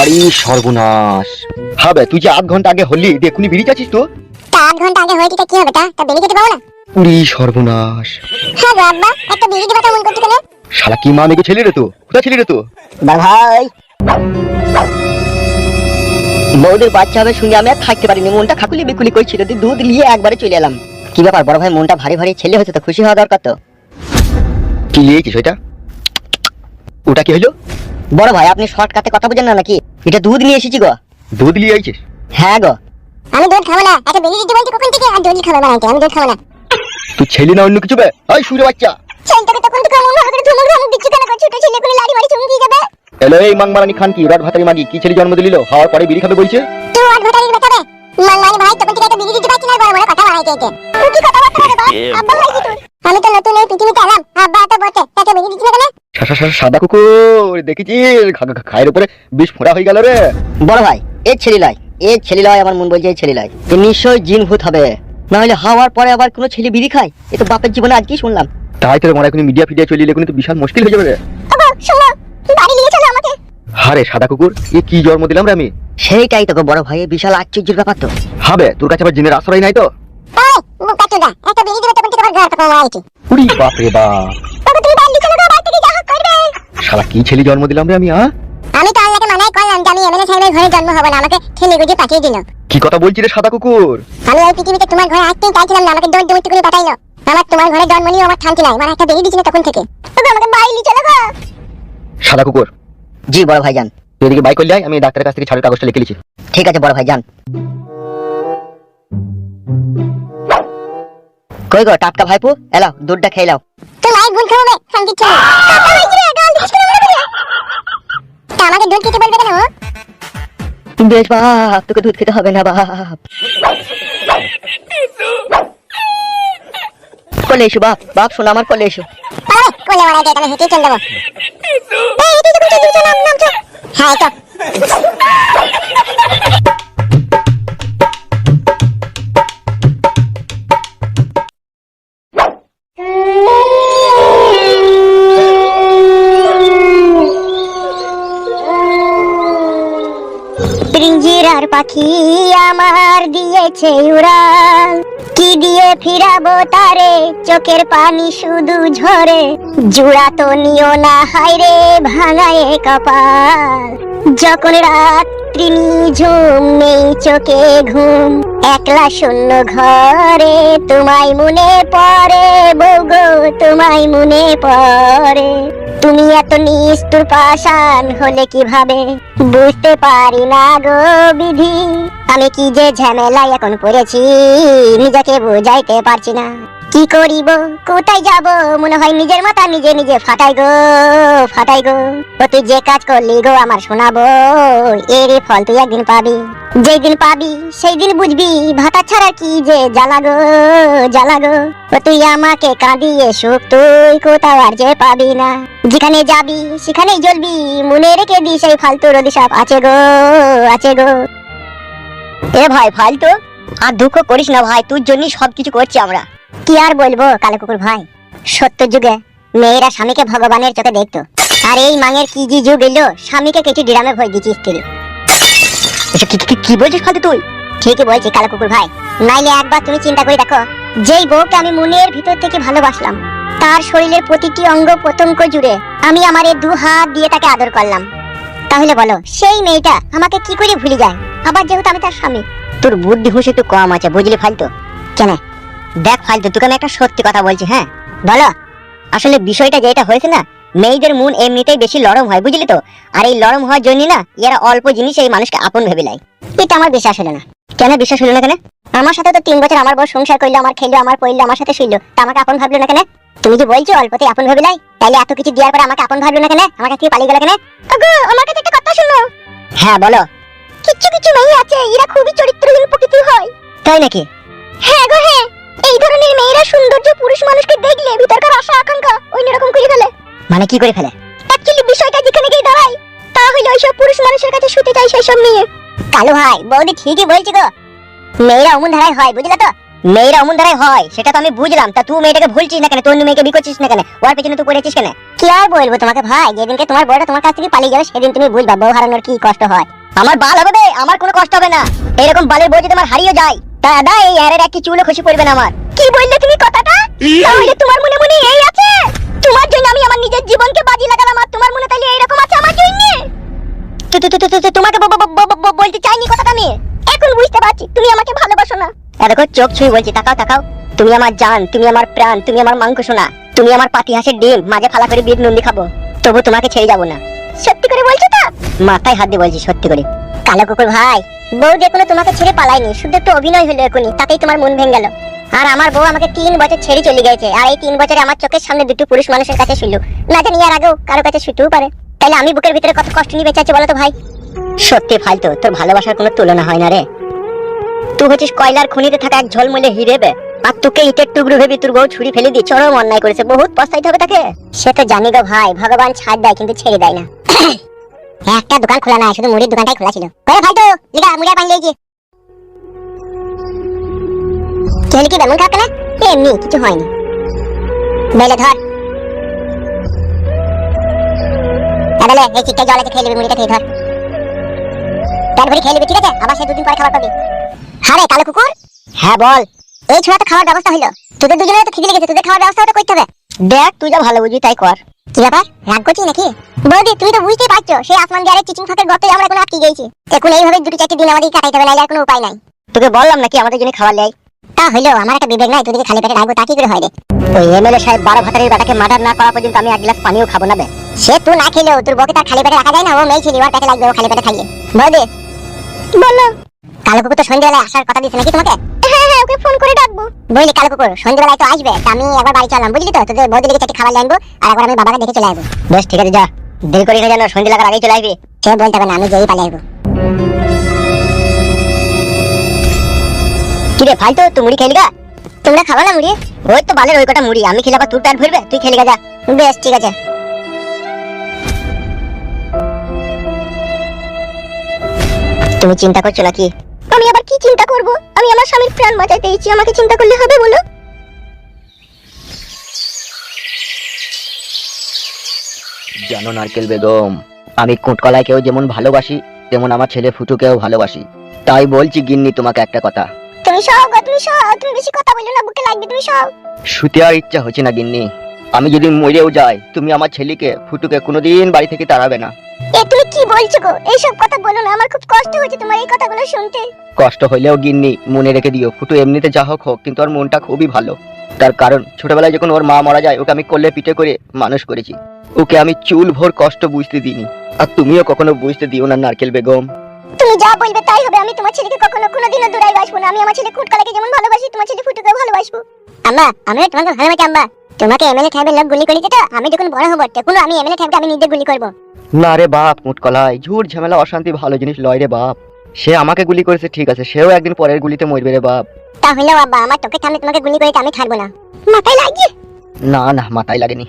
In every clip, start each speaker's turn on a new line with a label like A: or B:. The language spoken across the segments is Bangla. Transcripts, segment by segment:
A: আরে সর্বনাশ। হবে তুই যে আধ ঘণ্টা আগে হলি দেখুনি বেরিয়ে যাচ্ছিস তো?
B: তা আধ ঘণ্টা আগে হয়েছে কি হবে তা? তা বেরিয়ে যেতে পারব না?
A: উড়ি সর্বনাশ।
B: হ্যাঁ গো আব্বা একটা বেরিয়ে দেবা মন করতে কেন
A: শালা কি মা মেঘে ছেলে রে তো? কোথা ছেলে রে তো?
C: ভাই। বৌদির বাচ্চা হবে শুনে আমি আর থাকতে পারিনি মনটা খাকুলি বিকুলি করছিল তুই দুধ নিয়ে একবারে চলে এলাম। কি ব্যাপার বড় ভাই মনটা ভারী ভারী ছেলে হয়েছে তো খুশি হওয়া দরকার তো?
A: কি লিয়েছিস ওইটা? ওটা কি হলো?
C: বড় ভাই আপনি শর্টকাটে কথা বুঝেন না নাকি? এটা দুধ নিয়ে এসেছি গো।
A: দুধ লিয়ে আইছিস?
C: হ্যাঁ গো।
B: আমি দুধ খাব না একটা বেরিয়ে দিতে বলছি কখন থেকে? আর দুধ খাব বানাইতে আমি দুধ খাব না।
A: তুই ছেলে না অন্য কিছু বে? ওই সুরে বাচ্চা।
B: ছেলেটাকে তখন তো কেমন ভাবে করে ধমক ধমক দিচ্ছি কেন ছোট ছেলে কোনো লাড়ি মারি চমকি যাবে।
A: এলো এই মাংমারানি খান কি? রাত ভাতারি মাগি কি ছেলে জন্ম দিল? হওয়ার পরে বিড়ি খাবে বলছে?
B: তুই আর ভোটারির বেটাবে মাংমানি ভাই তখন থেকে একটা বেরিয়ে দিতে পারছি না বড় বড় কথা বানাইতে এতে তুই কি কথা বলতে পারে বাপ? আব্বা ভাই কি তোর? আমি তো নতুন এই পৃথিবীতে এলাম। আব্বা এত বটে তাকে বেরিয়ে দিচ্ছি না কেন?
A: সাদা কুকুর দেখেছিস খায়ের উপরে বিষ ফোড়া হয়ে গেল রে।
C: বড় ভাই এ ছেলে লয় এ ছেলে লয় আমার মন বলছে ছেলে লয় নিশ্চয়ই জিন ভূত হবে। না হলে হাওয়ার পরে আবার কোনো ছেলে বিড়ি খায়? এ তো বাপের জীবনে আজকেই শুনলাম।
A: তাই মনে এখন মিডিয়া ফিডিয়া চলে এলে তো বিশাল মুশকিল হয়ে যাবে রে।
B: ওগো শোনো বাড়ি নিয়ে চলো আমাকে।
A: হারে সাদা কুকুর এ কি জন্ম দিলাম রে আমি?
C: সেইটাই তো বড় ভাই বিশাল আশ্চর্যের ব্যাপার তো।
A: হবে তোর কাছে আবার জিনের আশ্রয় নাই তো? উড়ি বাপ। শালা কি ছেলে জন্ম দিলাম রে আমি হ্যাঁ
B: আমি তো আল্লাহকে মানাই করলাম যে আমি এমএলএ সাহেবের ঘরে জন্ম হব না আমাকে ঠেলে গুজে পাঠিয়ে দিল।
A: কি কথা বলছি রে সাদা কুকুর?
B: আমি এই পৃথিবীতে তোমার ঘরে আসতেই চাইছিলাম না আমাকে দৌড় দৌড় করে পাঠাইলো। আমার তোমার ঘরে জন্ম নিয়ে আমার শান্তি নাই আমার একটা বেরিয়ে দিচ্ছিল তখন থেকে। ওগো আমাকে বাড়ি নিয়ে চলো গো।
A: সাদা কুকুর।
C: জি বড় ভাই যান
A: তুই এদিকে বাইক করলে আয়, আমি ডাক্তারের কাছ থেকে ছাড়ের কাগজটা লিখে লিছি
C: ঠিক আছে বড় ভাই যান কই গো টাটকা ভাইপু? এলাও দুধটা খেয়ে লাও
B: তুই মায়ের গুণ খাওয়াবে শান্তি ছিল কাকা হয়েছে রে গাল দিস কেন মনে করে তা আমাকে দুধ খেতে বলবে কেন?
C: বেশ বাপ তোকে দুধ খেতে হবে না বাপ কলে এসো বাপ বাপ শোনা আমার কলে এসো
B: কলে মারা যায় তাহলে হেঁটে চল চল হ্যাঁ তো পিঞ্জিরার পাখি আমার দিয়েছে উড়াল। কি দিয়ে ফিরাবো তারে? চোখের পানি শুধু ঝরে। জুড়া তো নিও না হাইরে ভাঙায় কপাল। যখন রাত্রি নিঝুম নেই চোখে ঘুম। একলা শূন্য ঘরে তোমায় মনে পড়ে বৌগো তোমায় মনে পড়ে। তুমি এত নিষ্ঠুর পাষাণ হলে কীভাবে? বুঝতে পারি না গো বিধি। আমি কি যে ঝামেলায় এখন পড়েছি, নিজেকে বুঝাইতে পারছি না। কি করিব? কোথায় যাব? মনে হয় নিজের মাথা নিজে নিজে ফাটাই গো ফাটাই গো। তুই যে কাজ করলি গো আমার শোনাবো এর ফল তুই একদিন পাবি। যেদিন পাবি সেই দিন বুঝবি, ভাতা ছাড়া কি যে জ্বালা গো জ্বালা গো। তুই আমাকে কাঁদিয়ে সুখ তুই কোথাও আর যে পাবি না। যেখানে যাবি, সেখানেই জ্বলবি, মনে রেখে দিস এই ফালতু রদিসাপ আছে গো আছে গো।
C: এ ভাই, ফালতু, আর দুঃখ করিস না ভাই, তোর জন্যই সবকিছু করছি আমরা।
B: কি আর বলব কালো কুকুর ভাই সত্য যুগে মেয়েরা স্বামীকে ভগবানের চোখে দেখতো। আর এই মাঙের কি যে যুগ এলো স্বামীকে কেটে ডিরামে ভয় দিচ্ছি স্ত্রী
C: এসব কি- বলছিস ফালতু তুই?
B: ঠিকই বলছি কালো কুকুর ভাই নাইলে একবার তুমি চিন্তা করে দেখো যেই বউকে আমি মনের ভিতর থেকে ভালোবাসলাম তার শরীরের প্রতিটি অঙ্গ প্রত্যঙ্গ জুড়ে আমি আমার এই দু হাত দিয়ে তাকে আদর করলাম। তাহলে বলো সেই মেয়েটা আমাকে কি করে ভুলে যায়? আবার যেহেতু আমি তার স্বামী।
C: তোর বুদ্ধি হুঁশ একটু কম আছে বুঝলি ফালতু?
B: কেন?
C: দেখ ফালতু, তোকে আমি একটা সত্যি কথা বলছি হ্যাঁ? বলো, আসলে বিষয়টা যেটা হয়েছে না, মেয়েদের মন এমনিতেই বেশি লরম হয়, বুঝলি তো? আর এই লরম হওয়ার জন্য না এরা অল্প জিনিস এই মানুষকে আপন ভেবে লাই
B: এটা আমার বিশ্বাস হলো না।
C: কেন বিশ্বাস হলো না কেন?
B: আমার সাথে তো তিন বছর আমার বউ সংসার করল, আমার খেলো, আমার পড়ল, আমার সাথে শুইলো, তা আমাকে আপন ভাবলো না কেন? তুমি যে বলছো অল্পতে আপন ভাবে লাই তাইলে এত কিছু দেওয়ার পরে আমাকে আপন ভাবলো না কেন? আমার কাছে পালিয়ে গেল কেন? ওগো, আমার কাছে একটা কথা শুনো।
C: হ্যাঁ বলো।
B: কিছু কিছু মেয়ে আছে, এরা খুবই চরিত্রহীন প্রকৃতির হয়।
C: তাই নাকি?
B: সৌন্দর্য পুরুষ মানুষকে দেখলে ভিতরকার আশা আকাঙ্ক্ষা অন্যরকম করে ফেলে।
C: মানে কি করে ফেলে?
B: অ্যাকচুয়ালি বিষয়টা যেখানে গিয়ে দাঁড়ায় তা হইলে ওইসব পুরুষ মানুষের কাছে শুতে চাই সেই সব মেয়ে কালো ভাই বৌদি ঠিকই বলছি গো। মেয়েরা অমন ধারায় হয় বুঝলে তো?
C: মেয়েরা অমন দ্বারাই হয় সেটা তো আমি বুঝলাম। তা তুই মেয়েটাকে ভুলছিস না কেন? অন্য মেয়েকে বিয়ে করছিস না কেন? ওর পেছনে তুই পড়েছিস কেন? কি আর বলব তোমাকে ভাই? যেদিনকে তোমার বউটা তোমার কাছ থেকে পালিয়ে যাবে সেদিন তুমি বুঝবা বউ হারানোর কি কষ্ট হয়। আমার বাল হবে বে আমার কোনো কষ্ট হবে না। এরকম বালের বউ যদি আমার হারিয়ে যায় তা দাদা এই আরের একটি চুলও খুশি পড়বে না আমার। কি বললে তুমি কথাটা? তাহলে তোমার মনে মনে এই আছে? তোমার জন্য আমি আমার নিজের জীবনকে বাজি লাগালাম আর তোমার মনে তাহলে এইরকম আছে আমার জন্য? তোমাকে বলতে চাইনি কথাটা আমি। এখন বুঝতে পারছি তুমি আমাকে ভালোবাসো না। দেখো চোখ ছুঁই বলছি তাকাও তাকাও। তুমি আমার জান তুমি আমার প্রাণ তুমি আমার মাংস সোনা তুমি আমার পাতি হাঁসের ডিম মাঝে ফালা করে বিট নন্দি খাব। তবু তোমাকে ছেড়ে যাব না। সত্যি করে বলছো তো? মাথায় হাত দিয়ে বলছি সত্যি করে। কালো কুকুর ভাই বউ যে কোনো তোমাকে ছেড়ে পালায়নি শুধু একটু অভিনয় হলো এখনই তাতেই তোমার মন ভেঙে গেল। আর আমার বউ আমাকে তিন বছর ছেড়ে চলে গেছে আর এই তিন বছরে আমার চোখের সামনে দুটো পুরুষ মানুষের কাছে শুনল না জানি আর আগেও কারও কাছে শুতেও পারে। তাহলে আমি বুকের ভিতরে কত কষ্ট নিয়ে বেঁচে আছি বলো তো ভাই? সত্যি ফালতু তোর ভালোবাসার কোনো তুলনা হয় না রে। তুই হচ্ছিস কয়লার খনিতে থাকা এক ঝলমলে হিরে বে। আর তোকে ইটের টুকরো ভেবে তোর বউ ছুরি ফেলে দিয়ে চরম অন্যায় করেছে বহুত পস্তাইতে হবে তাকে। সে তো জানি গো ভাই ভগবান ছাড় দেয় কিন্তু ছেড়ে দেয় না। একটা দোকান খোলা নাই শুধু মুড়ির দোকানটাই খোলা ছিল। ভাই তো লিগা মুড়ি পানি লেগেছি। কেলে কি বেমন খারাপ কেন এমনি কিছু হয়নি। বেলে ধর। তাহলে এই চিকটা জল আছে খেয়ে নেবে মুড়িটা খেয়ে ধর। খেয়ে নেবে ঠিক আছে? আবার সে দুদিন পরে খাবার পাবি। কালো কুকুর! হ্যাঁ বল। এই ছোড়া তো খাওয়ার ব্যবস্থা তোদের দুজনের তো খিদে লেগেছে তোদের খাওয়ার ব্যবস্থা তো করতে হবে। দেখ তুই যা ভালো বুঝবি তাই কর। কি ব্যাপার? রাগ করছিস নাকি? বৌদি তুমি তো বুঝতেই পারছ সেই আসমান দিয়ে চিচিং ফাঁকের গর্তে আমরা এখন আটকে গেছি এখন এইভাবে দুটো চারটে দিন আমাদের কাটাইতে হবে আর কোনো উপায় নাই। তোকে বললাম নাকি আমাদের জন্য খাবার লেই তা হইল আমার একটা বিবেক নাই তোদেরকে খালি পেটে রাখব তা কি করে হয় রে? ওই এমএলএ সাহেব বারো ভাতারের বেটাকে মার্ডার না করা পর্যন্ত আমি এক গ্লাস পানিও খাব না বে। সে তুই না খেলেও তোর বকে তার খালি পেটে রাখা যায় না? ও মেয়ে ছিলি ওর পেটে লাগবে ও খালি পেটে খাইয়ে। বৌদি বলো। কালো কুকুর তো সন্ধ্যেবেলায় আসার কথা দিচ্ছে নাকি তোমাকে? হ্যাঁ হ্যাঁ ওকে ফোন করে ডাকবো। বুঝলি কালো কুকুর সন্ধ্যেবেলায় তো আসবে তা আমি একবার বাড়ি চললাম বুঝলি তো? তোদের বৌদি লেগে চারটি খাবার আনব আর একবার আমি বাবাকে দেখে চলে আসব। বেশ ঠিক আছে যা। দেরি করে যেন সন্ধ্যে লাগার আগেই চলে আসবি। সে বলতে হবে না আমি যেই পালিয়ে আসব। কি রে ফালতু, তুই মুড়ি তোমরা খাবা না মুড়ি? ওই তো বালের ওই কটা মুড়ি, আমি খেলে আবার ভরবে? তুই যা। বেশ, ঠিক আছে। তুমি চিন্তা করছ নাকি? আমি আবার কি চিন্তা করব? আমি আমার স্বামীর প্রাণ পেয়েছি আমাকে চিন্তা করলে হবে বলো?
A: জানো নারকেল বেগম, আমি যেমন ভালোবাসি, তেমন আমার ছেলে ফুটুকেও ভালোবাসি। তাই বলছি গিন্নি তোমাকে একটা কথা।
B: তুমি সব গো তুমি সব তুমি বেশি কথা বলল না বুকে লাগবে তুমি সব
A: শুতে আর ইচ্ছা হচ্ছে না গিন্নি। আমি যদি মরেও যাই তুমি আমার ছেলেকে ফুটুকে কোনোদিন বাড়ি থেকে তাড়াবে না।
B: এ তুমি কি বলছো গো? এইসব কথা বলো না আমার খুব কষ্ট হচ্ছে তোমার এই কথাগুলো শুনতে।
A: কষ্ট হইলেও গিন্নি মনে রেখে দিও ফুটু এমনিতে যা হোক হোক কিন্তু ওর মনটা খুবই ভালো। তার কারণ ছোটবেলায় যখন ওর মা মারা যায় ওকে আমি কোলে পিঠে করে মানুষ করেছি। ওকে আমি চুল ভোর কষ্ট বুঝতে দিইনি। আর তুমিও কখনো বুঝতে দিও না নারকেল বেগম।
B: তুমি যা বলবে তাই হবে। আমি তোমার ছেলেকে কখনো কোনোদিনও দূরাই বাসবো না। আমি আমার ছেলে কুটকালাকে যেমন ভালোবাসি তোমার ছেলে ফুটুকে ভালোবাসবো। আম্মা আমি তোমাকে ভালোবাসি আম্মা। তোমাকে এমএলএ সাহেবের লোক গুলি করেছে তো আমি যখন বড় হব তখন আমি এমএলএ সাহেবকে আমি নিজে গুলি করব।
A: না রে বাপ মুটকলাই ঝুট ঝামেলা অশান্তি ভালো জিনিস লয় রে বাপ। সে আমাকে গুলি করেছে ঠিক আছে। সেও একদিন পরের গুলিতে মরবে রে বাপ।
B: তাহলে আব্বা আমার তোকে সামনে তোমাকে গুলি করে আমি ছাড়বো না। মাথায় লাগছে
A: না না মাথায় লাগেনি।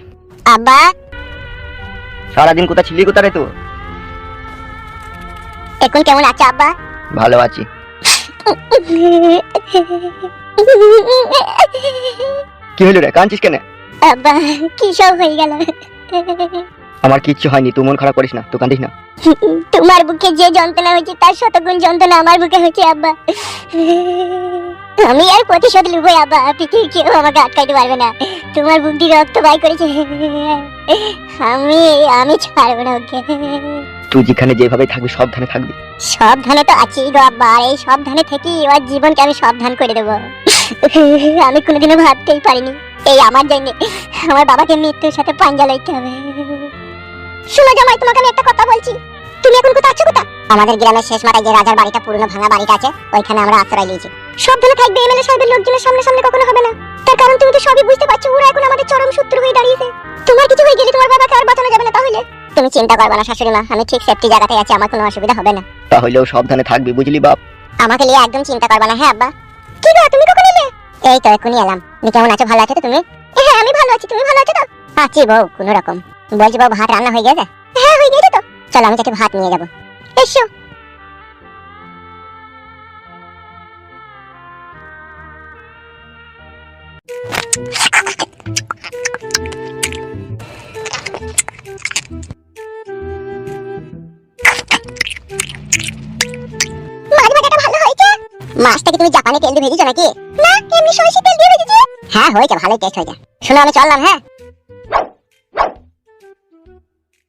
B: আব্বা।
A: সারাদিন কোথা ছিলি কোথা রে তো
B: এখন কেমন আছো আব্বা?
A: ভালো আছি। কি হলো রে? কাঁদছিস কেন?
B: আব্বা কি সব হয়ে গেল?
A: আমার কিচ্ছু হয়নি তুই মন খারাপ করিস না তুই কাঁদিস না।
B: তোমার বুকে যে যন্ত্রণা হয়েছে তার শতগুণ যন্ত্রণা আমার বুকে হয়েছে আব্বা। আমি আর প্রতিশোধ লুবই আব্বা। পৃথিবী কেউ আমাকে আটকাইতে পারবে না। তোমার বুক দিয়ে রক্ত বাই করেছে। আমি আমি ছাড়বো না ওকে।
A: তুই যেখানে যেভাবে থাকবি সাবধানে থাকবি।
B: সাবধানে তো আছি গো আব্বা এই সাবধানে থেকে ওর জীবনকে আমি সাবধান করে দেবো। আমি কোনোদিনও ভাবতেই পারিনি। এই আমার জন্য, আমার বাবাকে মৃত্যুর সাথে পাঞ্জা লইতে হবে। শোনো জামাই, তোমাকে আমি একটা কথা বলছি। তুমি এখন কোথায় আছো কোথা আমাদের গ্রামের শেষ মাথায় যে রাজার বাড়িটা, পুরনো ভাঙা বাড়িটা আছে, ওইখানে আমরা আশ্রয় নিয়েছি। সাবধানে থাকবে, এমএলএ সাহেবের লোকজনের সামনে সামনে কখনো হবে না। তার কারণ তুমি তো সবই বুঝতে পারছ, ওরা এখন আমাদের চরম শত্রু হয়ে দাঁড়িয়েছে। তোমার কিছু হয়ে গেলে তোমার বাবাকে আর বাঁচানো যাবে না তাহলে? তুমি চিন্তা করবে না শাশুড়ি মা। আমি ঠিক সেফটি জায়গাতে আছি আমার কোনো অসুবিধা হবে না।
A: তাহলেও সাবধানে থাকবি বুঝলি বাপ?
B: আমাকে নিয়ে একদম চিন্তা করবে না হ্যাঁ আব্বা? কি গো তুমি কখন এলে? এই তো এখনই এলাম। তুমি কেমন আছো ভালো আছো তো তুমি? হ্যাঁ আমি ভালো আছি তুমি ভালো আছো তো? আছি বউ কোনো রকম। বলছি বউ ভাত রান্না হয়ে গেছে? হ্যাঁ হয়ে গেছে তো। চলো আমি তাকে ভাত নিয়ে যাব। এসো। মাছটা কি তুমি জাপানি তেল দিয়ে ভেজেছো নাকি? না এমনি সরষে তেল দিয়ে ভেজেছি? হ্যাঁ হয়েছে ভালোই টেস্ট হয়েছে। শুনো আমি চললাম হ্যাঁ?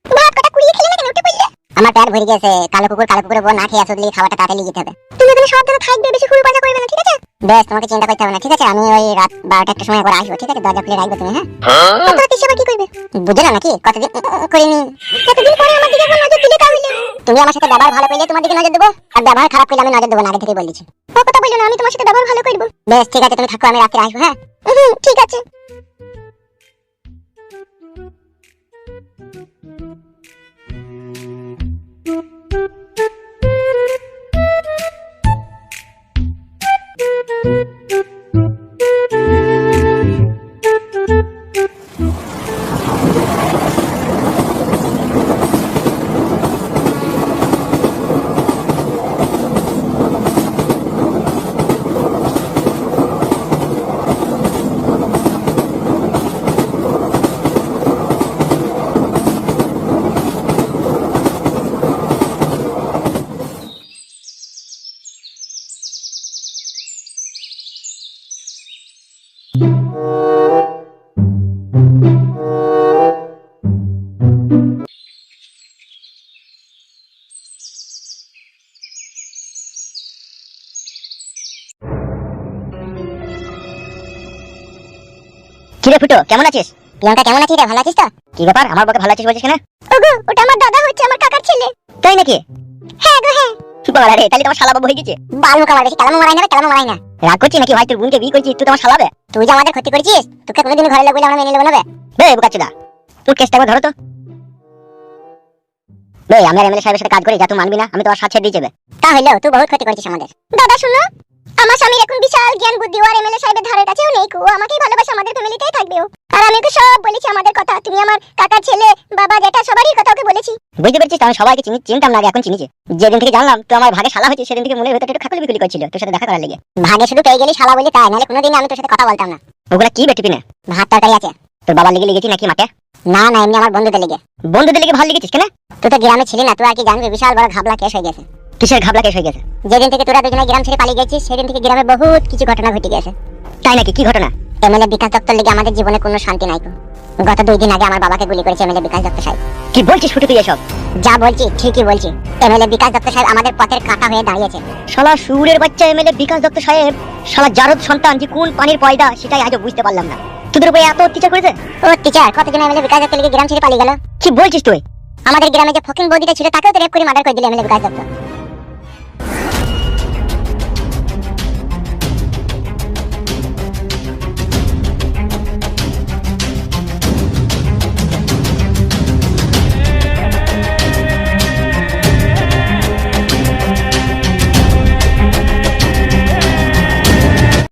B: ভাত কটা কুড়িয়ে খেলে না কেন উঠে পড়লে? আমার পেট ভরে গেছে কালো কুকুর কালো কুকুরের বউ না খেয়ে আসলে খাবারটা তাড়াতাড়ি যেতে হবে। তুমি ওখানে সাবধানে থাকবে বেশি হুড় পাজা করবে না ঠিক আছে? বেশ তোমাকে চিন্তা করতে হবে না ঠিক আছে? আমি ওই রাত বারোটা একটা সময় করে আসব ঠিক আছে? দরজা খুলে রাখবে তুমি হ্যাঁ? কত রাতে আবার কি করবে? বুঝে না নাকি? কতদিন করিনি এতদিন পরে আমার দিকে একবার নজর দিলে তাহলে? তুমি আমার সাথে ব্যবহার ভালো করলে তোমার দিকে নজর দেবো। আর ব্যবহার খারাপ করলে আমি নজর দেবো না আগে থেকে বলেছি। ও কথা বলল না আমি তোমার সাথে ব্যবহার ভালো করব। বেশ ঠিক আছে তুমি থাকো আমি রাত্রে আসব হ্যাঁ? ঠিক আছে। কিরে ফুটো কেমন আছিস? প্রিয়াঙ্কা কেমন আছিস রে? ভালো আছিস তো? কি ব্যাপার? আমার বকে ভালো আছিস বলছিস কেন? ওগো ওটা আমার দাদা হচ্ছে আমার কাকার ছেলে। তাই নাকি? হ্যাঁ গো হ্যাঁ। বাবা রে তাহলে তোমার শালা বাবু হয়ে গেছে। বাল মুখা মার বেশি কালামো মারাই না কালামো মারাই না। রাগ করছিস নাকি ভাই? তোর বোনকে বিয়ে করছিস তুই তোমার শালাবে। তুই যে আমাদের ক্ষতি করেছিস তোকে কোনোদিন ঘরে লোক বলে আমরা মেনে নেব না বে। বে বুকাচ্ছিদা তুই কেসটা একবার ধরো তো। বে আমি আর এমএলএ সাহেবের সাথে কাজ করি যা তুই মানবি না আমি তোমার সাথে দিয়ে যাবে। তা হইলেও তুই বহুত ক্ষতি করছিস আমাদের। দাদা শুনো। আমার স্বামীর এখন বিশাল জ্ঞান বুদ্ধি আর এমএলএ সাহেবের ধারে কাছেও নেই কো আমাকেই ভালোবাসে আমাদের ফ্যামিলিতেই থাকবে ও। আর আমি ওকে সব বলেছি আমাদের কথা। তুমি আমার কাকার ছেলে বাবা জেঠা সবারই কথা ওকে বলেছি। বুঝতে পেরেছিস আমি সবাইকে চিনি চিনতাম না আগে এখন চিনিছি যেদিন থেকে জানলাম তো আমার ভাগে শালা হয়েছে সেদিন থেকে মনের ভেতরে একটু খাকুলি বিকুলি করছিল তোর সাথে দেখা করার লেগে। ভাগে শুধু পেয়ে গেলি শালা বলি তাই নাহলে কোনোদিন আমি তোর সাথে কথা বলতাম না। ওগুলা কি বেটি পিনে? ভাত তরকারি আছে। তোর বাবার লেগে লেগেছি নাকি মাঠে না না এমনি আমার বন্ধুদের লেগে। বন্ধুদের লেগে ভালো লেগেছিস কেন? তুই তো গ্রামে ছিলি না তুই আর কি জানবি? বিশাল বড় ঘাবলা কেস হয়ে গেছে। কিসের ঘাবলা কেস হয়ে গেছে? যেদিন থেকে তোরা দুজনে গ্রাম ছেড়ে পালিয়ে গেছিস সেদিন থেকে গ্রামে বহুত কিছু ঘটনা ঘটে গেছে। তাই নাকি? কি ঘটনা? এমএলএ বিকাশ দত্তর লেগে আমাদের জীবনে কোনো শান্তি নাই তো। গত দুই দিন আগে আমার বাবাকে গুলি করেছে এমএলএ বিকাশ দত্ত সাহেব। কি বলছিস ফুটু তুই এসব? যা বলছি ঠিকই বলছি। এমএলএ বিকাশ দত্ত সাহেব আমাদের পথের কাঁটা হয়ে দাঁড়িয়েছে। শালা সুরের বাচ্চা এমএলএ বিকাশ দত্ত সাহেব শালা জারদ সন্তান যে কোন পানির পয়দা সেটাই আজও বুঝতে পারলাম না। তোদের উপরে এত অত্যাচার করেছে? ও টিচার কতজন এমএলএ বিকাশ দত্ত লেগে গ্রাম ছেড়ে পালিয়ে গেল? কি বলছিস তুই? আমাদের গ্রামে যে ফকিং বৌদিটা ছিল তাকেও তো রেপ করে মার্ডার করে দিল এমএলএ বিকাশ দত্ত।